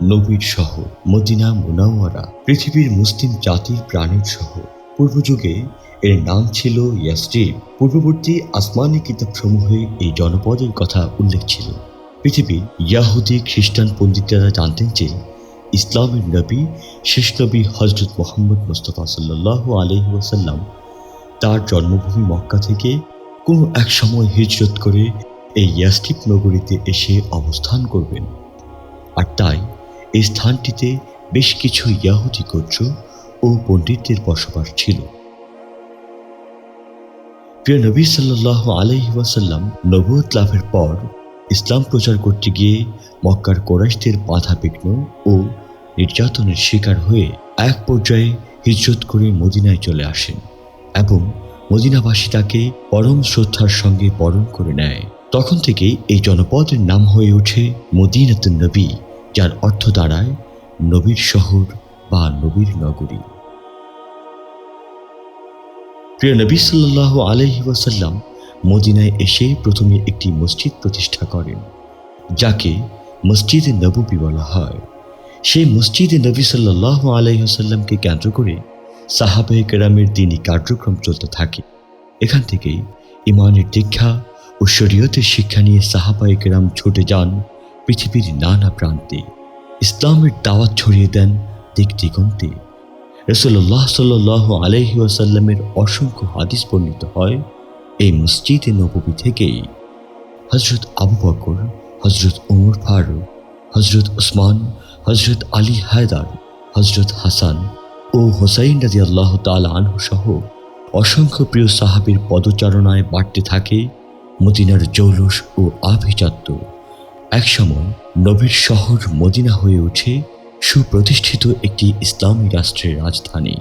নবীর শহর মদিনা মুনাওয়ারা, পৃথিবীর মুসলিম জাতির প্রাণীর শহর পূর্বযুগে এর নাম ছিল ইয়াসরিব পূর্ববর্তী আসমানি কিতাবসমূহে এই জনপদের কথা উল্লেখ ছিল। পৃথিবীর ইয়াহুদি খ্রিস্টান পণ্ডিতরা জানতেন যে ইসলামের নবী, শেষ নবী হজরত মোহাম্মদ মুস্তফা সাল্লাহ আলহি ওয়াসাল্লাম তার জন্মভূমি মক্কা থেকে কোনো এক সময় হিজরত করে এই ইয়াস্টিপ নগরীতে এসে অবস্থান করবেন। আর তাই এই স্থানটিতে বেশ কিছু ইয়াহুদি গোত্র ও পণ্ডিতদের বসবাস ছিল। প্রিয় নবী সাল্লাহ আলহি ওয়াসাল্লাম নবুয়ত লাভের পর ইসলাম প্রচার করতে গিয়ে মক্কার কোরাইশদের বাধা বিঘ্ন ও নির্যাতনের শিকার হয়ে এক পর্যায়ে হিজরত করে মদিনায় চলে আসেন এবং মদিনাবাসী তাকে পরম শ্রদ্ধার সঙ্গে বরণ করে নেয়। তখন থেকেই এই জনপদের নাম হয়ে ওঠে মদিনাতুন নবী। যার অর্থ দাঁড়ায় নবীর শহর বা নবীর নগরী। প্রিয় নবী সাল্লাহ আলহি ওয়াসাল্লাম মদিনায় এসে প্রথমে একটি মসজিদ প্রতিষ্ঠা করেন, যাকে মসজিদে নবী বলা হয়। সেই মসজিদে নবী সাল্লাহ আলহিহাসাল্লামকে কেন্দ্র করে সাহাবে কেরামের দিনই কার্যক্রম চলতে থাকে। এখান থেকেই ইমানের দীক্ষা ও শরীয়তের শিক্ষা নিয়ে সাহাবায়ে কেরাম ছুটে যান পৃথিবীর নানা প্রান্তে ইসলামের দাওয়াত ছড়িয়ে দেন দিক দিগন্তে। রসল্লাহ সাল্লাহ আলহি আসাল্লামের অসংখ্য হাদিস বর্ণিত হয় এই মসজিদে নবী থেকেই। হজরত আবু বকর হজরত উমর ফারুক হজরত উসমান হজরত আলী হায়দার হজরত হাসান ও হোসাইন রাজি আল্লাহ তাল আনহু সহ অসংখ্য প্রিয় সাহাবির পদচারণায় বাড়তে থাকে মদিনার জৌলুস ও আভিজাত্য। একসময় নবীর শহর মদিনা হয়ে ওঠে সুপ্রতিষ্ঠিত একটি ইসলামী রাষ্ট্রের রাজধানী।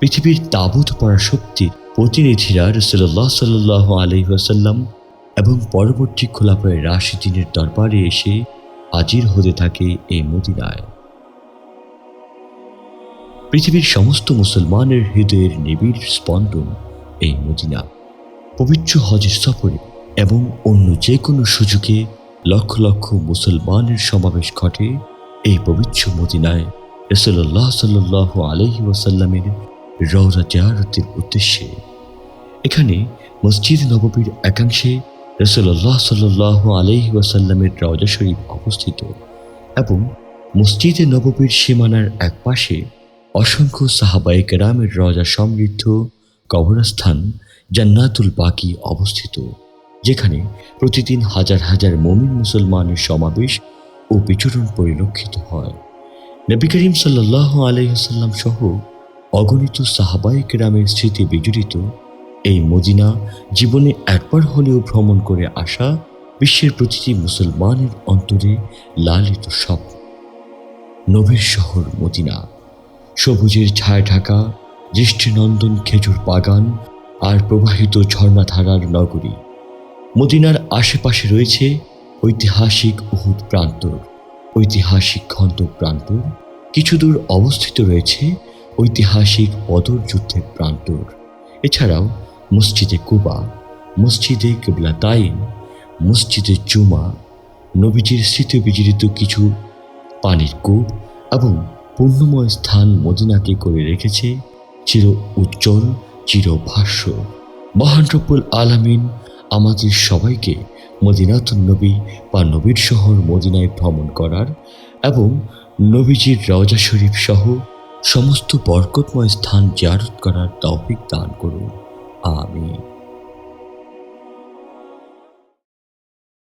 পৃথিবীর তাবুত পড়া শক্তির প্রতিনিধিরা রসল্লাহ সাল্লাহ আলহিহাসাল্লাম এবং পরবর্তী খোলাফায় রাশিদিনের দরবারে এসে হাজির হতে থাকে এই মদিনায়। পৃথিবীর সমস্ত মুসলমানের হৃদয়ের নিবিড় স্পন্দন এই মদিনা। পবিত্র হজের সফরে এবং অন্য যে কোনো সুযোগে লক্ষ লক্ষ মুসলমানের সমাবেশ ঘটে এই পবিত্র মদিনায় রসল্লাহ সাল্লাহ আলহি ওয়াসাল্লামের রওজা জিয়ারতের উদ্দেশ্যে। এখানে মসজিদ নববীর একাংশে রসল্লাহ সাল্লাহ আলহি ওয়াসাল্লামের রওজা শরীফ অবস্থিত এবং মসজিদে নববীর সীমানার এক পাশে অসংখ্য সাহাবায়ে কেরামের রজা সমৃদ্ধ কবরস্থান জান্নাতুল বাকি অবস্থিত। যেখানে প্রতিদিন হাজার হাজার মমিন মুসলমানের সমাবেশ ও বিচরণ পরিলক্ষিত হয়। নবী করিম সাল্লাহ আলহিহাল্লাম সহ অগণিত সাহাবায়ে কেরামের স্মৃতি বিজড়িত এই মদিনা জীবনে একবার হলেও ভ্রমণ করে আসা বিশ্বের প্রতিটি মুসলমানের অন্তরে লালিত স্বপ্ন। নবীর শহর মদিনা। সবুজের ছায়া ঢাকা, দৃষ্টিনন্দন খেজুর বাগান আর প্রবাহিত ঝর্ণাধারার নগরী। মদিনার আশেপাশে রয়েছে ঐতিহাসিক উহুদ প্রান্তর ঐতিহাসিক খন্ত প্রান্তর কিছু দূর অবস্থিত রয়েছে ঐতিহাসিক বদর যুদ্ধের প্রান্তর এছাড়াও মসজিদে কুবা, মসজিদে কেবলাতাইন মসজিদে জুমা, নবীজির স্মৃতি বিজড়িত কিছু পানির কূপ এবং পুণ্যময় স্থান মদিনাকে করে রেখেছে চির উজ্জ্বল, চির ভাষ্য। মহান রব্বুল আলামিন আমাদের সবাইকে মদিনাতুন নবী বা নবীর শহর মদিনায় ভ্রমণ করার এবং নবীজির রওজা শরীফ সহ সমস্ত বরকতময় স্থান জারত করার তৌফিক দান করুন। আমিন।